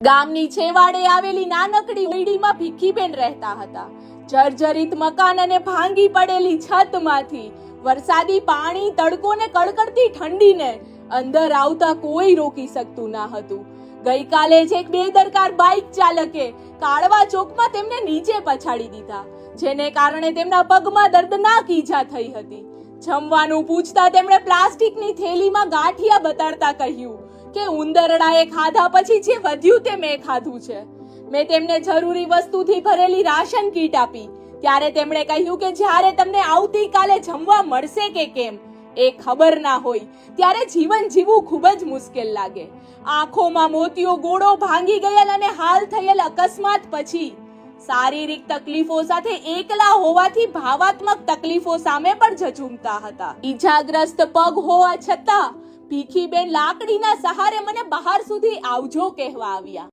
ગામની છેવાડે આવેલી નાનકડી ઓયડીમાં ભીખીબેન રહેતા હતા. જર્જરિત મકાન અને ભાંગી પડેલી છતમાંથી વરસાદી પાણી તડકો ને કડકડતી ઠંડીને અંદર આવતા કોઈ રોકી શકતું ના હતું. ગઈકાલે જ એક બેદરકાર બાઇક ચાલકે કાળવા ચોકમાં તેમને નીચે પછાડી દીધા, જેને કારણે તેમના પગમાં દર્દનાક ઈજા થઈ હતી. જમવાનું પૂછતા તેમણે પ્લાસ્ટિકની થેલીમાં ગાંઠિયા બતાડતા કહ્યું કે ઉંદરડાએ ખાધા પછી જે વધ્યું તે મેં ખાધું છે. મેં તેમને જરૂરી વસ્તુથી ભરેલી રાશન કીટ આપી. ત્યારે તેમણે કહ્યું કે જ્યારે તમને આવતીકાલે જમવા મળશે કે કેમ, એ ખબર ના હોય, ત્યારે જીવન જીવવું ખૂબ જ મુશ્કેલ લાગે. આંખોમાં મોતીઓ ગોળો ભાંગી ગયેલ અને હાલ થયેલ અકસ્માત પછી શારીરિક તકલીફો સાથે એકલા હોવાથી ભાવાત્મક તકલીફો સામે પણ ઝઝૂમતા હતા. ઈજાગ્રસ્ત પગ હોવા છતાં ભીખીબેન લાકડીના સહારે મને બહાર સુધી આવજો કહેવા આવ્યા.